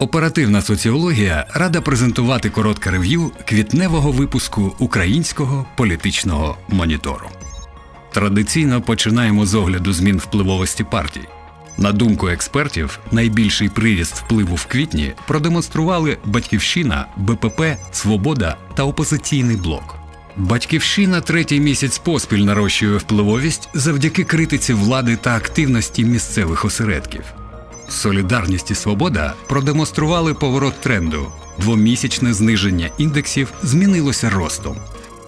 Оперативна соціологія рада презентувати коротке рев'ю квітневого випуску українського політичного монітору. Традиційно починаємо з огляду змін впливовості партій. На думку експертів, найбільший приріст впливу в квітні продемонстрували Батьківщина, БПП, Свобода та опозиційний блок. Батьківщина третій місяць поспіль нарощує впливовість завдяки критиці влади та активності місцевих осередків. Солідарність і свобода продемонстрували поворот тренду. Двомісячне зниження індексів змінилося ростом.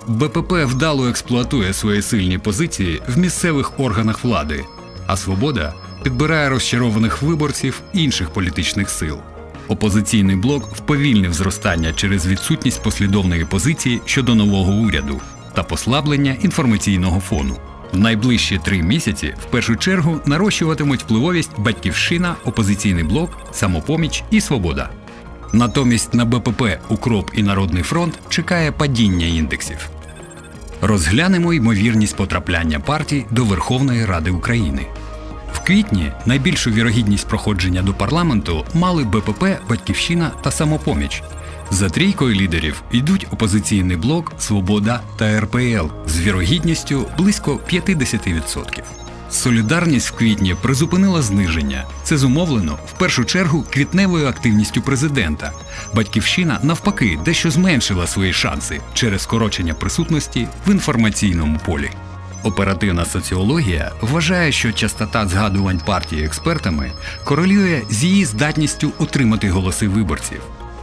БПП вдало експлуатує свої сильні позиції в місцевих органах влади, а свобода підбирає розчарованих виборців інших політичних сил. Опозиційний блок вповільнив зростання через відсутність послідовної позиції щодо нового уряду та послаблення інформаційного фону. В найближчі три місяці в першу чергу нарощуватимуть впливовість Батьківщина, опозиційний блок, самопоміч і свобода. Натомість на БПП, Укроп і Народний фронт чекає падіння індексів. Розглянемо ймовірність потрапляння партій до Верховної Ради України. В квітні найбільшу вірогідність проходження до парламенту мали БПП, Батьківщина та Самопоміч. За трійкою лідерів йдуть опозиційний блок, Свобода та РПЛ з вірогідністю близько 50%. Солідарність в квітні призупинила зниження. Це зумовлено в першу чергу квітневою активністю президента. Батьківщина навпаки дещо зменшила свої шанси через скорочення присутності в інформаційному полі. Оперативна соціологія вважає, що частота згадувань партії експертами корелює з її здатністю отримати голоси виборців.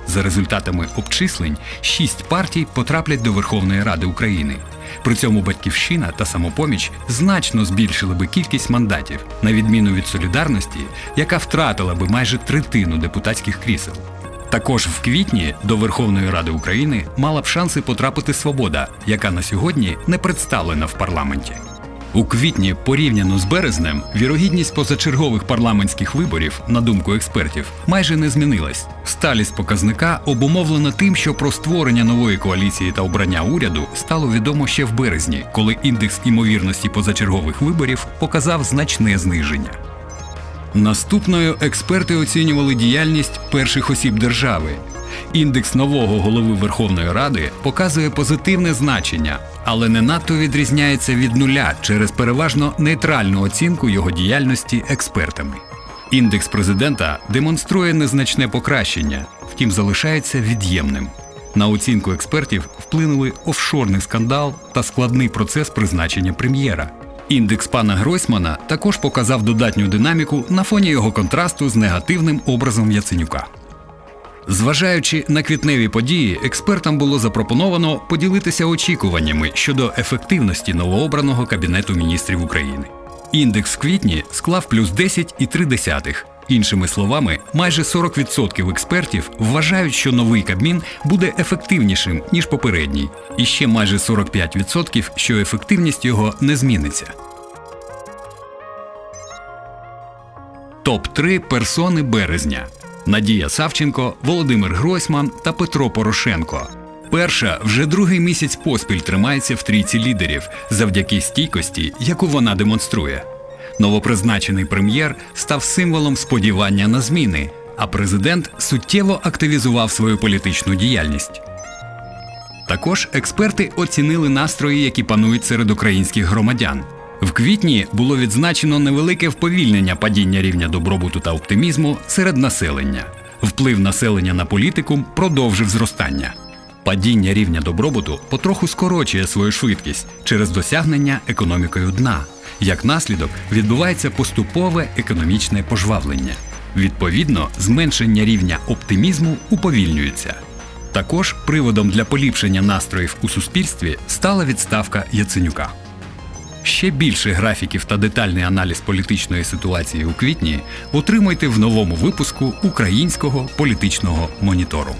За результатами обчислень, шість партій потраплять до Верховної Ради України. При цьому Батьківщина та самопоміч значно збільшили би кількість мандатів, на відміну від солідарності, яка втратила би майже третину депутатських крісел. Також в квітні до Верховної Ради України мала б шанси потрапити свобода, яка на сьогодні не представлена в парламенті. У квітні, порівняно з березнем, вірогідність позачергових парламентських виборів, на думку експертів, майже не змінилась. Сталість показника обумовлена тим, що про створення нової коаліції та обрання уряду стало відомо ще в березні, коли індекс імовірності позачергових виборів показав значне зниження. Наступною експерти оцінювали діяльність перших осіб держави. Індекс нового голови Верховної Ради показує позитивне значення, але не надто відрізняється від нуля через переважно нейтральну оцінку його діяльності експертами. Індекс президента демонструє незначне покращення, втім залишається від'ємним. На оцінку експертів вплинули офшорний скандал та складний процес призначення прем'єра. Індекс пана Гройсмана також показав додатню динаміку на фоні його контрасту з негативним образом Яценюка. Зважаючи на квітневі події, експертам було запропоновано поділитися очікуваннями щодо ефективності новообраного кабінету міністрів України. Індекс в квітні склав плюс 10,3. Іншими словами, майже 40% експертів вважають, що новий Кабмін буде ефективнішим ніж попередній, і ще майже 45%, що ефективність його не зміниться. Топ 3 персони березня: Надія Савченко, Володимир Гройсман та Петро Порошенко. Перша вже другий місяць поспіль тримається в трійці лідерів завдяки стійкості, яку вона демонструє. Новопризначений прем'єр став символом сподівання на зміни, а президент суттєво активізував свою політичну діяльність. Також експерти оцінили настрої, які панують серед українських громадян. В квітні було відзначено невелике вповільнення падіння рівня добробуту та оптимізму серед населення. Вплив населення на політику продовжив зростання. Падіння рівня добробуту потроху скорочує свою швидкість через досягнення економікою дна. Як наслідок відбувається поступове економічне пожвавлення. Відповідно, зменшення рівня оптимізму уповільнюється. Також приводом для поліпшення настроїв у суспільстві стала відставка Яценюка. Ще більше графіків та детальний аналіз політичної ситуації у квітні отримуйте в новому випуску українського політичного монітору.